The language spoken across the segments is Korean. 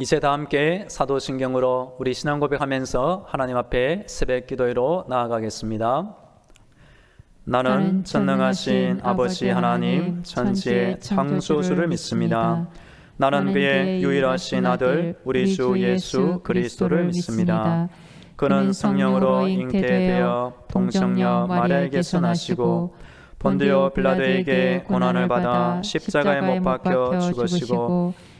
이제 다 함께 사도신경으로 우리 신앙 고백하면서 하나님 앞에 새벽 기도회로 나아가겠습니다. 나는 전능하신 아버지 하나님 천지의 창조주를 믿습니다. 나는 그의 유일하신 아들 우리 주 예수 그리스도를 믿습니다. 그는 성령으로 잉태되어 동정녀 마리아에게서 나시고 본디오 빌라도에게 고난을 받아 십자가에 못 박혀 죽으시고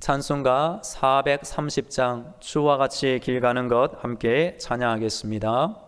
찬송가 430장 주와 같이 길 가는 것 함께 찬양하겠습니다.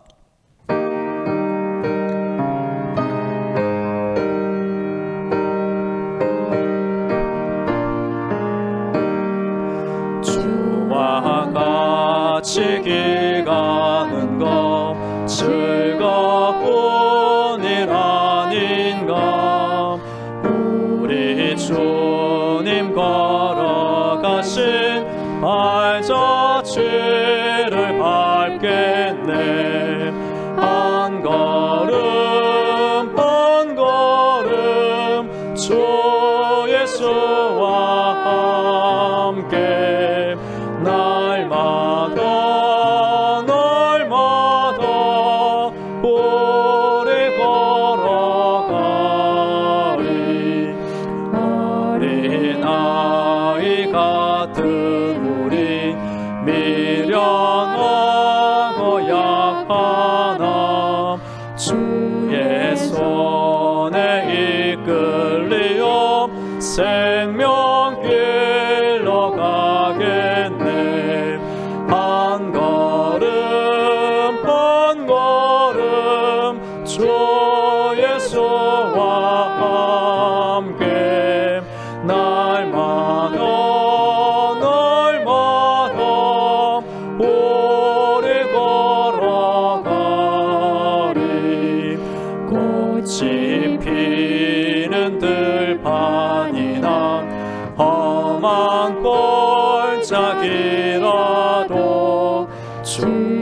주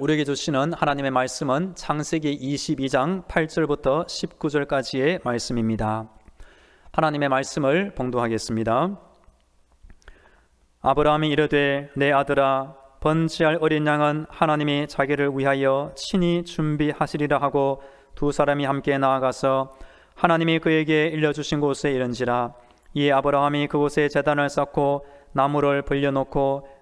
우리에게 주시는 하나님의 말씀은 창세기 22장 8절부터 19절까지의 말씀입니다. 하나님의 말씀을 봉독하겠습니다. 아브라함이 이르되 내 아들아 번지할 어린 양은 하나님이 자기를 위하여 친히 준비하시리라 하고 두 사람이 함께 나아가서 하나님이 그에게 일러주신 곳에 이른지라 이에 아브라함이 그곳에 제단을 쌓고 나무를 벌려놓고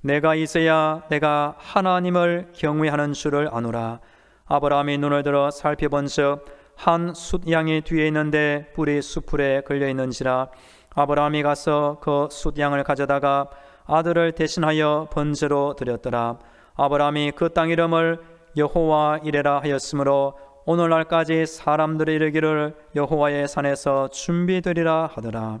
내가 있어야 내가 하나님을 경외하는 줄을 아노라. 아브라함이 눈을 들어 살펴본즉 한 숫양이 뒤에 있는데 뿔이 수풀에 걸려 있는지라 아브라함이 가서 그 숫양을 가져다가 아들을 대신하여 번제로 드렸더라. 아브라함이 그 땅 이름을 여호와 이레라 하였으므로 오늘날까지 사람들이 이르기를 여호와의 산에서 준비되리라 하더라.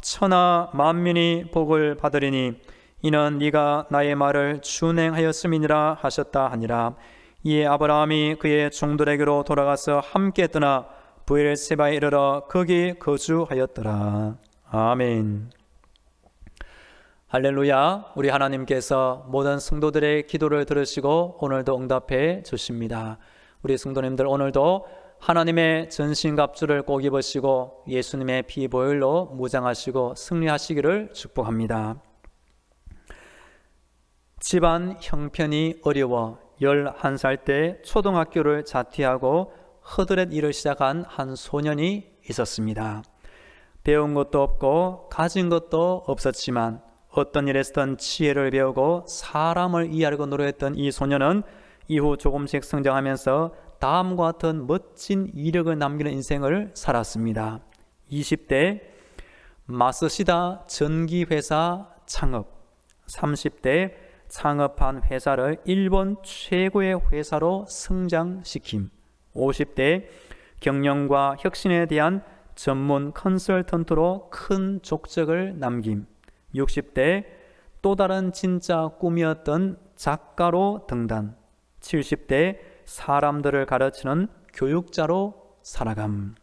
천하 만민이 복을 받으리니 이는 네가 나의 말을 준행하였음이니라 하셨다 하니라. 이에 아브라함이 그의 종들에게로 돌아가서 함께 떠나 부엘세바에 이르러 거기 거주하였더라. 아멘. 할렐루야. 우리 하나님께서 모든 성도들의 기도를 들으시고 오늘도 응답해 주십니다. 우리 성도님들 오늘도 하나님의 전신갑주를 꼭 입으시고 예수님의 피 보혈로 무장하시고 승리하시기를 축복합니다. 집안 형편이 어려워 11살 때 초등학교를 자퇴하고 허드렛 일을 시작한 한 소년이 있었습니다. 배운 것도 없고 가진 것도 없었지만 어떤 일에서든 지혜를 배우고 사람을 이해하려고 노력했던 이 소년은 이후 조금씩 성장하면서 다음과 같은 멋진 이력을 남기는 인생을 살았습니다. 20대 마스시다 전기회사 창업 30대 창업한 회사를 일본 최고의 회사로 성장시킴 50대 경영과 혁신에 대한 전문 컨설턴트로 큰 족적을 남김 60대 또 다른 진짜 꿈이었던 작가로 등단 70대 사람들을 가르치는 교육자로 살아감.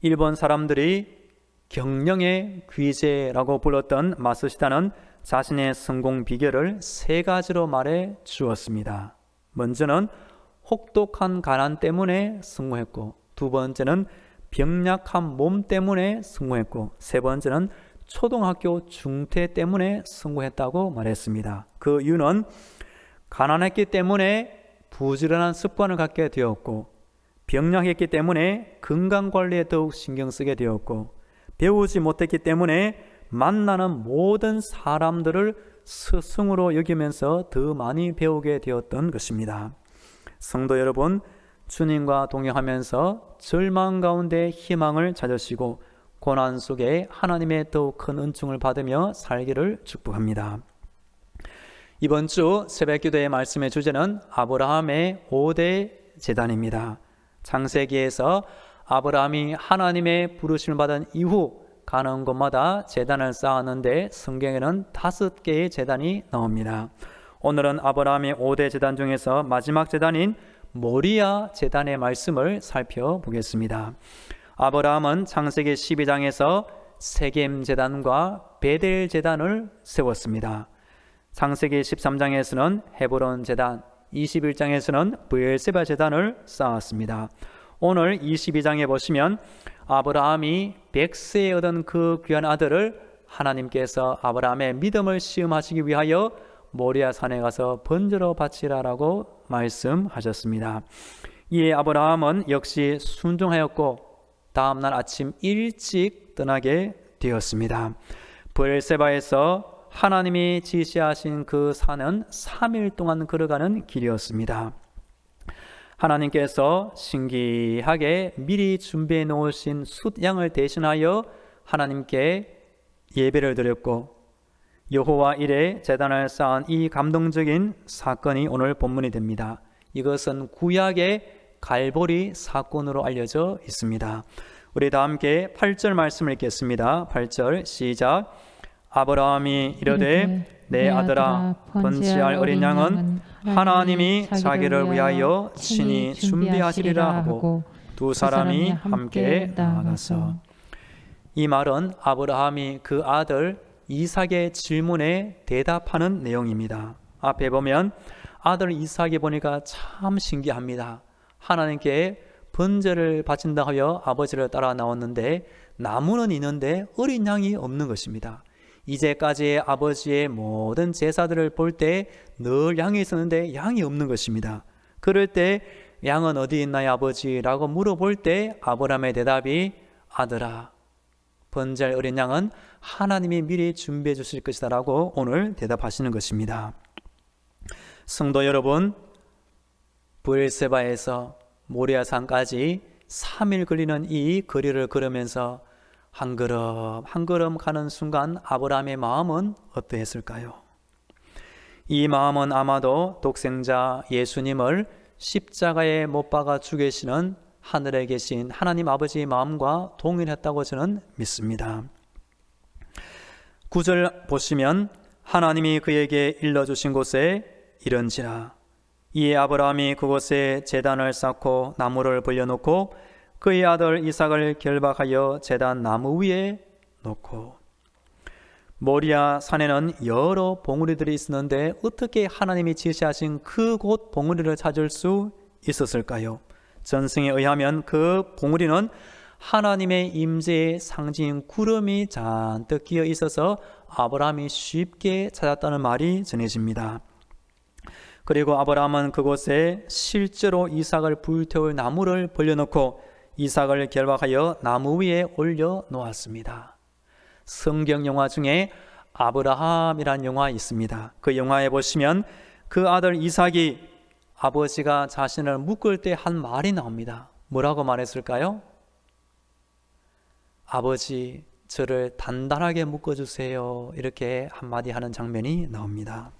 일본 사람들이 경영의 귀재라고 불렀던 마스시다는 자신의 성공 비결을 세 가지로 말해 주었습니다. 먼저는 혹독한 가난 때문에 성공했고, 두 번째는 병약한 몸 때문에 성공했고, 세 번째는 초등학교 중퇴 때문에 성공했다고 말했습니다. 그 이유는 가난했기 때문에 부지런한 습관을 갖게 되었고 병약했기 때문에 건강 관리에 더욱 신경 쓰게 되었고 배우지 못했기 때문에 만나는 모든 사람들을 스승으로 여기면서 더 많이 배우게 되었던 것입니다. 성도 여러분, 주님과 동행하면서 절망 가운데 희망을 찾으시고 고난 속에 하나님의 더욱 큰 은총을 받으며 살기를 축복합니다. 이번 주 새벽 기도의 말씀의 주제는 아브라함의 5대 재단입니다. 창세기에서 아브라함이 하나님의 부르심을 받은 이후 가는 곳마다 재단을 쌓았는데 성경에는 다섯 개의 재단이 나옵니다. 오늘은 아브라함의 5대 재단 중에서 마지막 재단인 모리아 재단의 말씀을 살펴보겠습니다. 아브라함은 창세기 12장에서 세겜 재단과 베델 재단을 세웠습니다. 창세기 13장에서는 헤브론 제단, 21장에서는 브엘세바 제단을 쌓았습니다. 오늘 22장에 보시면 아브라함이 백세에 얻은 그 귀한 아들을 하나님께서 아브라함의 믿음을 시험하시기 위하여 모리아 산에 가서 번제로 바치라라고 말씀하셨습니다. 이에 아브라함은 역시 순종하였고 다음 날 아침 일찍 떠나게 되었습니다. 브엘세바에서 하나님이 지시하신 그 산은 3일 동안 걸어가는 길이었습니다. 하나님께서 신기하게 미리 준비해 놓으신 숫양을 대신하여 하나님께 예배를 드렸고 여호와 이래 재단을 쌓은 이 감동적인 사건이 오늘 본문이 됩니다. 이것은 구약의 갈보리 사건으로 알려져 있습니다. 우리 다 함께 8절 말씀을 읽겠습니다. 8절 시작. 아브라함이 이르되 내 아들아 번지할 어린 양은 하나님이 자기를 위하여 친히 준비하시리라 하고 두 사람이 함께 나아가서 이 말은 아브라함이 그 아들 이삭의 질문에 대답하는 내용입니다. 앞에 보면 아들 이삭이 보니까 참 신기합니다. 하나님께 번제를 바친다 하여 아버지를 따라 나왔는데 나무는 있는데 어린 양이 없는 것입니다. 이제까지의 아버지의 모든 제사들을 볼 때 늘 양이 있었는데 양이 없는 것입니다. 그럴 때 양은 어디 있나요 아버지라고 물어볼 때 아브라함의 대답이 아들아 번제할 어린 양은 하나님이 미리 준비해 주실 것이다라고 오늘 대답하시는 것입니다. 성도 여러분 부엘세바에서 모리아산까지 3일 걸리는 이 거리를 걸으면서 한 걸음 한 걸음 가는 순간 아브라함의 마음은 어떠했을까요? 이 마음은 아마도 독생자 예수님을 십자가에 못 박아 죽이시는 하늘에 계신 하나님 아버지의 마음과 동일했다고 저는 믿습니다. 구절 보시면 하나님이 그에게 일러주신 곳에 이런지라 이에 아브라함이 그곳에 제단을 쌓고 나무를 벌려놓고 그의 아들 이삭을 결박하여 제단 나무 위에 놓고 모리아 산에는 여러 봉우리들이 있었는데 어떻게 하나님이 지시하신 그곳 봉우리를 찾을 수 있었을까요? 전승에 의하면 그 봉우리는 하나님의 임재의 상징인 구름이 잔뜩 끼어 있어서 아브라함이 쉽게 찾았다는 말이 전해집니다. 그리고 아브라함은 그곳에 실제로 이삭을 불태울 나무를 벌려놓고 이삭을 결박하여 나무 위에 올려 놓았습니다. 성경 영화 중에 아브라함이란 영화 있습니다. 그 영화에 보시면 그 아들 이삭이 아버지가 자신을 묶을 때 한 말이 나옵니다. 뭐라고 말했을까요? 아버지, 저를 단단하게 묶어주세요. 이렇게 한마디 하는 장면이 나옵니다.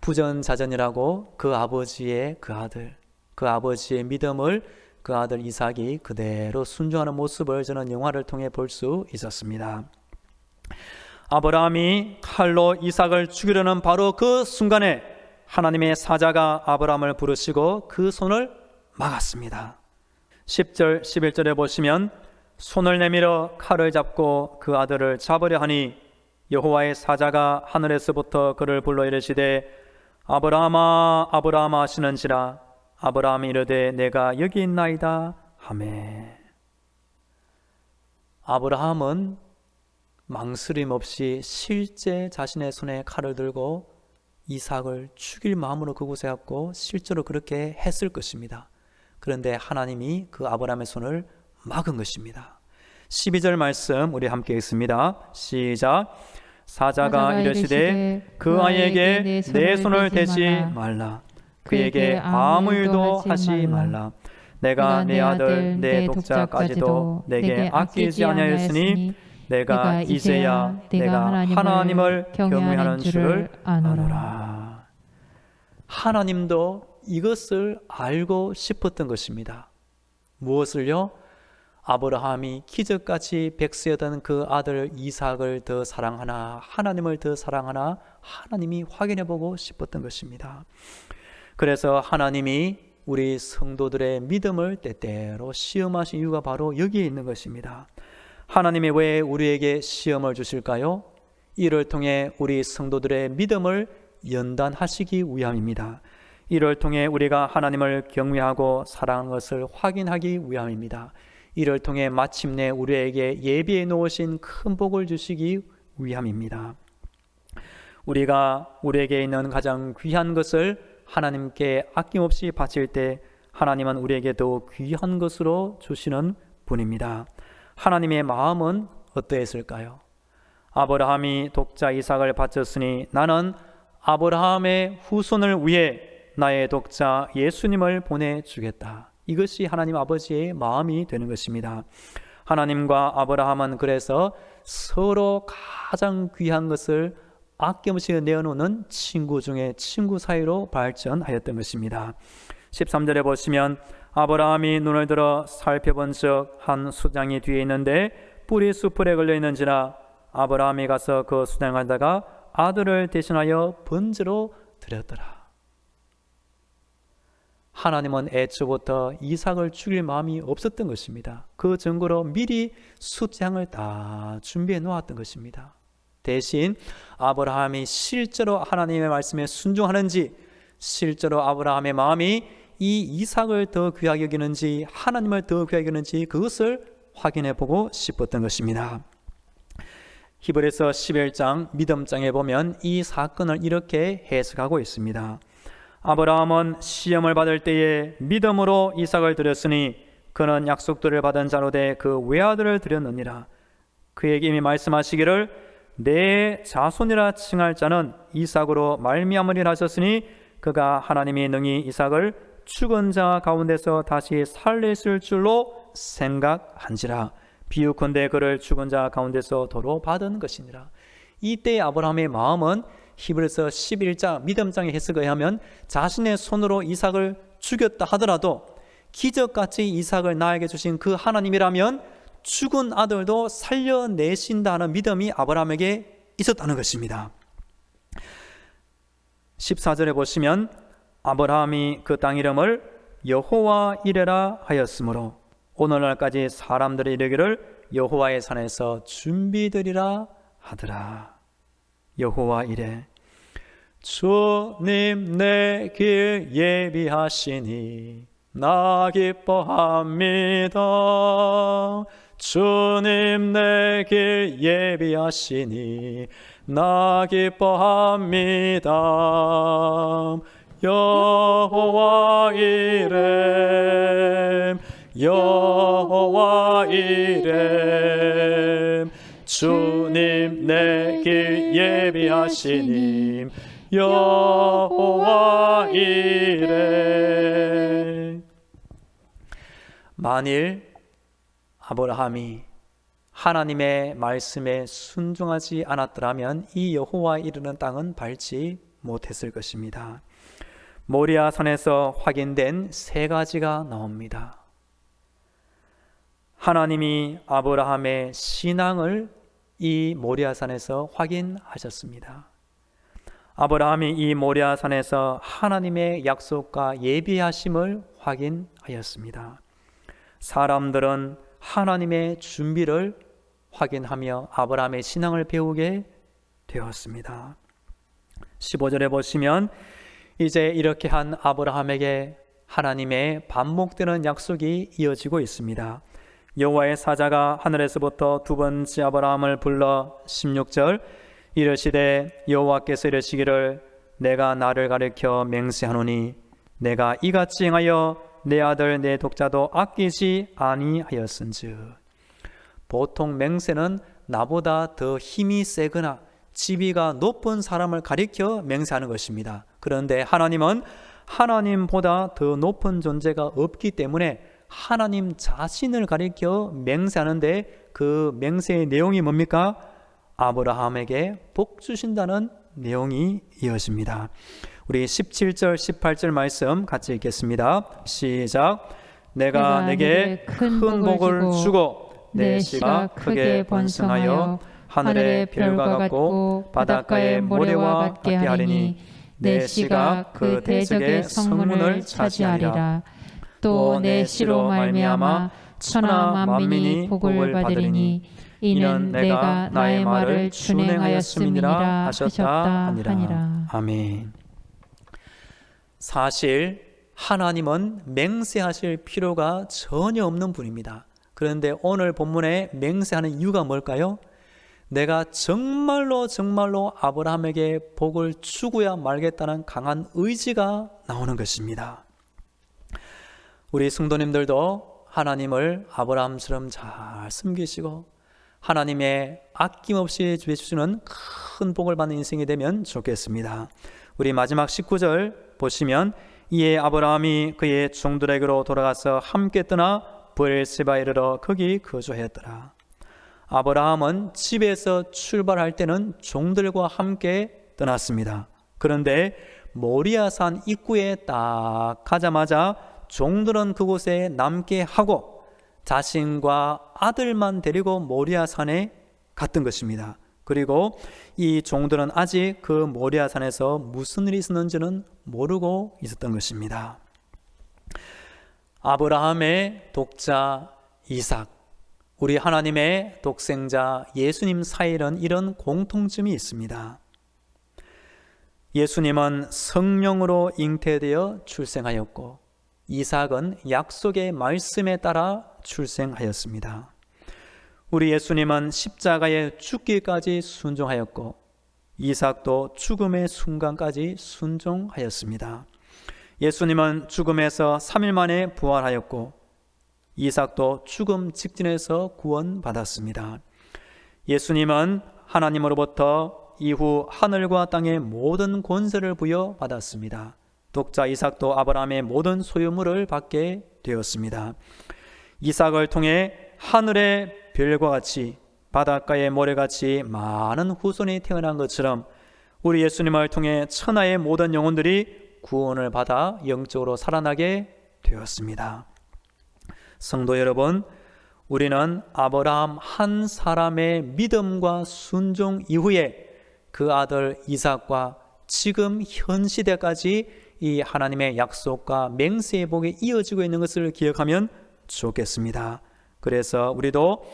부전자전이라고 그 아버지의 그 아들, 그 아버지의 믿음을 그 아들 이삭이 그대로 순종하는 모습을 저는 영화를 통해 볼 수 있었습니다. 아브라함이 칼로 이삭을 죽이려는 바로 그 순간에 하나님의 사자가 아브라함을 부르시고 그 손을 막았습니다. 10절, 11절에 보시면 손을 내밀어 칼을 잡고 그 아들을 잡으려 하니 여호와의 사자가 하늘에서부터 그를 불러 이르시되 아브라함아 아브라함아 하시는지라 아브라함이 이르되 내가 여기 있나이다 하매 아브라함은 망설임 없이 실제 자신의 손에 칼을 들고 이삭을 죽일 마음으로 그곳에 왔고 실제로 그렇게 했을 것입니다. 그런데 하나님이 그 아브라함의 손을 막은 것입니다. 12절 말씀 우리 함께 읽습니다. 시작. 사자가 이르시되 그 아이에게 내 손을 대지 말라. 그에게 아무 일도 하지 말라. 내가 내 아들 내 독자까지도 내게 아끼지 아니하였으니 내가 이제야 내가 하나님을 경외하는 줄을 아노라. 하나님도 이것을 알고 싶었던 것입니다. 무엇을요? 아브라함이 기적같이 백수였던 그 아들 이삭을 더 사랑하나 하나님을 더 사랑하나 하나님이 확인해 보고 싶었던 것입니다. 그래서 하나님이 우리 성도들의 믿음을 때때로 시험하신 이유가 바로 여기에 있는 것입니다. 하나님이 왜 우리에게 시험을 주실까요? 이를 통해 우리 성도들의 믿음을 연단하시기 위함입니다. 이를 통해 우리가 하나님을 경외하고 사랑하는 것을 확인하기 위함입니다. 이를 통해 마침내 우리에게 예비해 놓으신 큰 복을 주시기 위함입니다. 우리가 우리에게 있는 가장 귀한 것을 하나님께 아낌없이 바칠 때 하나님은 우리에게 더 귀한 것으로 주시는 분입니다. 하나님의 마음은 어떠했을까요? 아브라함이 독자 이삭을 바쳤으니 나는 아브라함의 후손을 위해 나의 독자 예수님을 보내주겠다. 이것이 하나님 아버지의 마음이 되는 것입니다. 하나님과 아브라함은 그래서 서로 가장 귀한 것을 아낌없이 내어놓는 친구 중에 친구 사이로 발전하였던 것입니다. 13절에 보시면 아브라함이 눈을 들어 살펴본 적한 수장이 뒤에 있는데 뿌리 수풀에 걸려 있는지라 아브라함이 가서 그 수장하다가 아들을 대신하여 번제로 드렸더라. 하나님은 애초부터 이삭을 죽일 마음이 없었던 것입니다. 그 증거로 미리 숫장을 다 준비해 놓았던 것입니다. 대신 아브라함이 실제로 하나님의 말씀에 순종하는지 실제로 아브라함의 마음이 이 이삭을 더 귀하게 여기는지 하나님을 더 귀하게 여기는지 그것을 확인해 보고 싶었던 것입니다. 히브리서 11장 믿음장에 보면 이 사건을 이렇게 해석하고 있습니다. 아브라함은 시험을 받을 때에 믿음으로 이삭을 드렸으니 그는 약속들을 받은 자로 돼그 외아들을 드렸느니라. 그에게 이미 말씀하시기를 내 자손이라 칭할 자는 이삭으로 말미암으리라 하셨으니 그가 하나님이 능히 이삭을 죽은 자 가운데서 다시 살리실 줄로 생각한지라. 비유컨대 그를 죽은 자 가운데서 도로 받은 것이니라. 이때 아브라함의 마음은 히브리서 11장 믿음장의 해석에 의하면 자신의 손으로 이삭을 죽였다 하더라도 기적같이 이삭을 나에게 주신 그 하나님이라면 죽은 아들도 살려내신다는 믿음이 아브라함에게 있었다는 것입니다. 14절에 보시면 아브라함이 그 땅 이름을 여호와 이레라 하였으므로 오늘날까지 사람들이 이르기를 여호와의 산에서 준비되리라 하더라. 여호와 이래 주님 내 길 예비하시니 나 기뻐합니다. 주님 내길 예비하시니 나 기뻐합니다. 여호와 이름 여호와 이름 주님 내길 예비하시니 여호와 이래 만일 아브라함이 하나님의 말씀에 순종하지 않았더라면 이 여호와 이르는 땅은 밟지 못했을 것입니다. 모리아 산에서 확인된 세 가지가 나옵니다. 하나님이 아브라함의 신앙을 이 모리아 산에서 확인하셨습니다. 아브라함이 이 모리아 산에서 하나님의 약속과 예비하심을 확인하였습니다. 사람들은 하나님의 준비를 확인하며 아브라함의 신앙을 배우게 되었습니다. 15절에 보시면 이제 이렇게 한 아브라함에게 하나님의 반복되는 약속이 이어지고 있습니다. 여호와의 사자가 하늘에서부터 두 번째 아브라함을 불러 16절 이르시되 여호와께서 이르시기를 내가 나를 가리켜 맹세하노니 내가 이같이 행하여 내 아들 내 독자도 아끼지 아니하였은즉 보통 맹세는 나보다 더 힘이 세거나 지위가 높은 사람을 가리켜 맹세하는 것입니다. 그런데 하나님은 하나님보다 더 높은 존재가 없기 때문에 하나님 자신을 가리켜 맹세하는데 그 맹세의 내용이 뭡니까? 아브라함에게 복 주신다는 내용이 이어집니다. 우리 17절 18절 말씀 같이 읽겠습니다. 시작. 내가, 내게 큰 복을 주고 내 씨가 크게 번성하여 하늘의 별과 같고 바닷가의 모래와 같게 하리니 내 씨가 그 대적의 성문을 차지하리라. 또 내 씨로 말미암아 천하 만민이 복을 받으리니 이는 내가 나의 말을 준행하였음이니라 하셨다 하니라. 아멘. 사실 하나님은 맹세하실 필요가 전혀 없는 분입니다. 그런데 오늘 본문에 맹세하는 이유가 뭘까요? 내가 정말로 정말로 아브라함에게 복을 주고야 말겠다는 강한 의지가 나오는 것입니다. 우리 성도님들도 하나님을 아브라함처럼 잘 숨기시고 하나님의 아낌없이 주시는 큰 복을 받는 인생이 되면 좋겠습니다. 우리 마지막 19절 보시면 이에 아브라함이 그의 종들에게로 돌아가서 함께 떠나 브엘세바에 이르러 거기 거주하였더라. 아브라함은 집에서 출발할 때는 종들과 함께 떠났습니다. 그런데 모리아산 입구에 딱 가자마자 종들은 그곳에 남게 하고 자신과 아들만 데리고 모리아산에 갔던 것입니다. 그리고 이 종들은 아직 그 모리아 산에서 무슨 일이 있었는지는 모르고 있었던 것입니다. 아브라함의 독자 이삭 우리 하나님의 독생자 예수님 사이에는 이런 공통점이 있습니다. 예수님은 성령으로 잉태되어 출생하였고 이삭은 약속의 말씀에 따라 출생하였습니다. 우리 예수님은 십자가에 죽기까지 순종하였고 이삭도 죽음의 순간까지 순종하였습니다. 예수님은 죽음에서 3일 만에 부활하였고 이삭도 죽음 직전에서 구원받았습니다. 예수님은 하나님으로부터 이후 하늘과 땅의 모든 권세를 부여받았습니다. 독자 이삭도 아브라함의 모든 소유물을 받게 되었습니다. 이삭을 통해 하늘의 별과 같이 바닷가의 모래같이 많은 후손이 태어난 것처럼 우리 예수님을 통해 천하의 모든 영혼들이 구원을 받아 영적으로 살아나게 되었습니다. 성도 여러분, 우리는 아브라함 한 사람의 믿음과 순종 이후에 그 아들 이삭과 지금 현 시대까지 이 하나님의 약속과 맹세의 복이 이어지고 있는 것을 기억하면 좋겠습니다. 그래서 우리도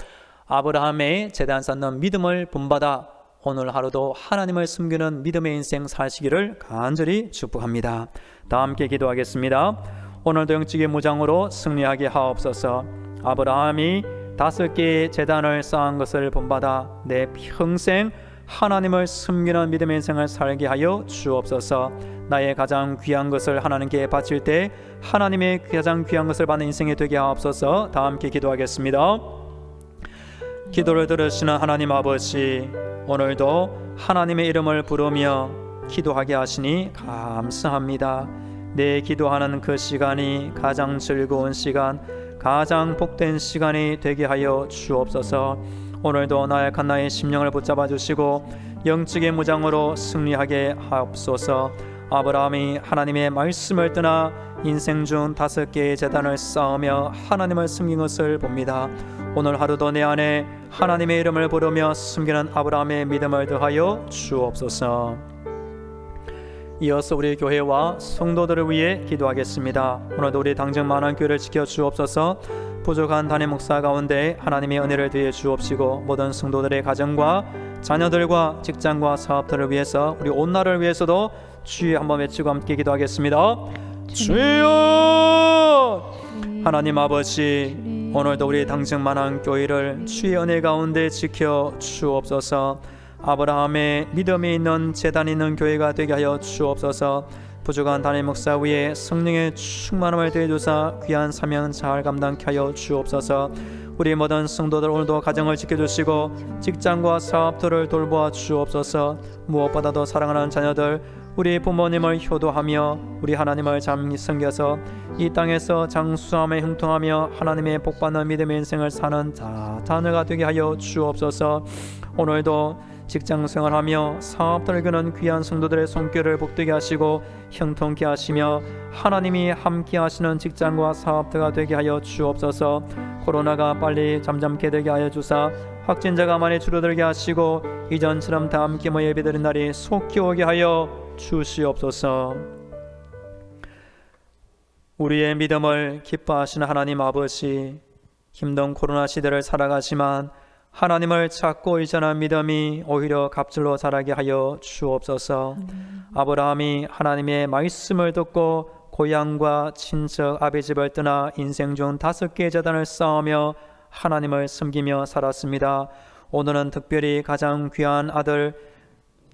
아브라함의 재단 쌓는 믿음을 본받아 오늘 하루도 하나님을 숨기는 믿음의 인생 사시기를 간절히 축복합니다. 다 함께 기도하겠습니다. 오늘도 영적인 무장으로 승리하게 하옵소서. 아브라함이 다섯 개의 재단을 쌓은 것을 본받아 내 평생 하나님을 숨기는 믿음의 인생을 살게 하여 주옵소서. 나의 가장 귀한 것을 하나님께 바칠 때 하나님의 가장 귀한 것을 받는 인생이 되게 하옵소서. 다 함께 기도하겠습니다. 기도를 들으시는 하나님 아버지, 오늘도 하나님의 이름을 부르며 기도하게 하시니 감사합니다. 내 기도하는 그 시간이 가장 즐거운 시간, 가장 복된 시간이 되게 하여 주옵소서. 오늘도 나의 심령을 붙잡아 주시고 영적인 무장으로 승리하게 하옵소서. 아브라함이 하나님의 말씀을 떠나 인생 중 다섯 개의 재단을 쌓으며 하나님을 숨긴 것을 봅니다. 오늘 하루도 내 안에 하나님의 이름을 부르며 숨기는 아브라함의 믿음을 더하여 주옵소서. 이어서 우리 교회와 성도들을 위해 기도하겠습니다. 오늘도 우리 당정 만한 교회를 지켜 주옵소서. 부족한 단임 목사 가운데 하나님의 은혜를 더해 주옵시고 모든 성도들의 가정과 자녀들과 직장과 사업들을 위해서 우리 온 나라를 위해서도 주여 한번 외치고 함께 기도하겠습니다. 주여 하나님 아버지 오늘도 우리 당정만한 교회를 주의 은혜 가운데 지켜 주옵소서. 아브라함의 믿음이 있는 재단 있는 교회가 되게 하여 주옵소서. 부족한 단임 목사 위에 성령의 충만함을 더해 주사 귀한 사명 잘 감당케 하여 주옵소서. 우리 모든 성도들 오늘도 가정을 지켜주시고 직장과 사업들을 돌보아 주옵소서. 무엇보다도 사랑하는 자녀들 우리 부모님을 효도하며 우리 하나님을 잠기 섬겨서 이 땅에서 장수함에 형통하며 하나님의 복받는 믿음의 인생을 사는 자 자녀가 되게 하여 주옵소서. 오늘도 직장 생활하며 사업들을 그는 귀한 성도들의 손길을 복되게 하시고 형통케 하시며 하나님이 함께 하시는 직장과 사업들가 되게 하여 주옵소서. 코로나가 빨리 잠잠케 되게 하여 주사 확진자가 많이 줄어들게 하시고 이전처럼 다 함께 모여 예배드린 날이 속히 오게 하여 주시옵소서. 우리의 믿음을 기뻐하시는 하나님 아버지 힘든 코로나 시대를 살아가지만 하나님을 찾고 의존한 믿음이 오히려 갑절로 자라게 하여 주옵소서. 아브라함이 하나님의 말씀을 듣고 고향과 친척 아비 집을 떠나 인생 중 다섯 개의 재단을 쌓으며 하나님을 섬기며 살았습니다. 오늘은 특별히 가장 귀한 아들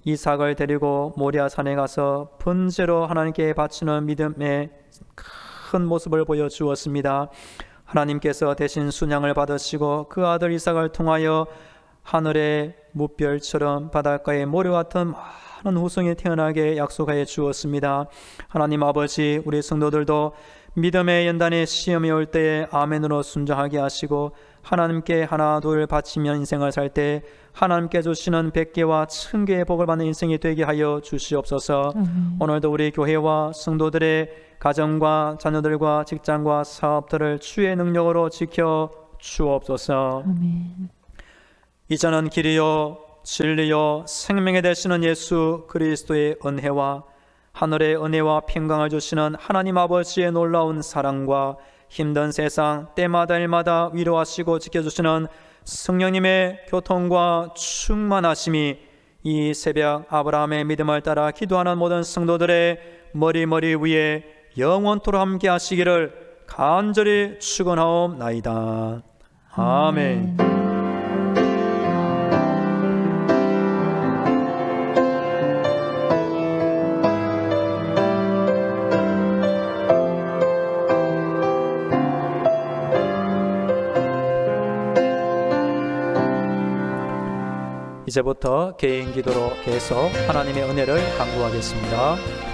이삭을 데리고 모리아 산에 가서 번제로 하나님께 바치는 믿음의 큰 모습을 보여 주었습니다. 하나님께서 대신 순양을 받으시고 그 아들 이삭을 통하여 하늘의 무별처럼 바닷가의 모래 같은 많은 후손이 태어나게 약속하여 주었습니다. 하나님 아버지 우리 성도들도 믿음의 연단의 시험이 올 때에 아멘으로 순종하게 하시고 하나님께 하나 둘 바치며 인생을 살 때 하나님께 주시는 백 개와 천 개의 복을 받는 인생이 되게 하여 주시옵소서. 아멘. 오늘도 우리 교회와 성도들의 가정과 자녀들과 직장과 사업들을 주의 능력으로 지켜 주옵소서. 아멘. 이전은 길이요 진리요 생명이 되시는 예수 그리스도의 은혜와 하늘의 은혜와 평강을 주시는 하나님 아버지의 놀라운 사랑과 힘든 세상 때마다 일마다 위로하시고 지켜주시는 성령님의 교통과 충만하심이 이 새벽 아브라함의 믿음을 따라 기도하는 모든 성도들의 머리머리 위에 영원토록 함께 하시기를 간절히 축원하옵나이다. 아멘. 이제부터 개인 기도로 계속 하나님의 은혜를 간구하겠습니다.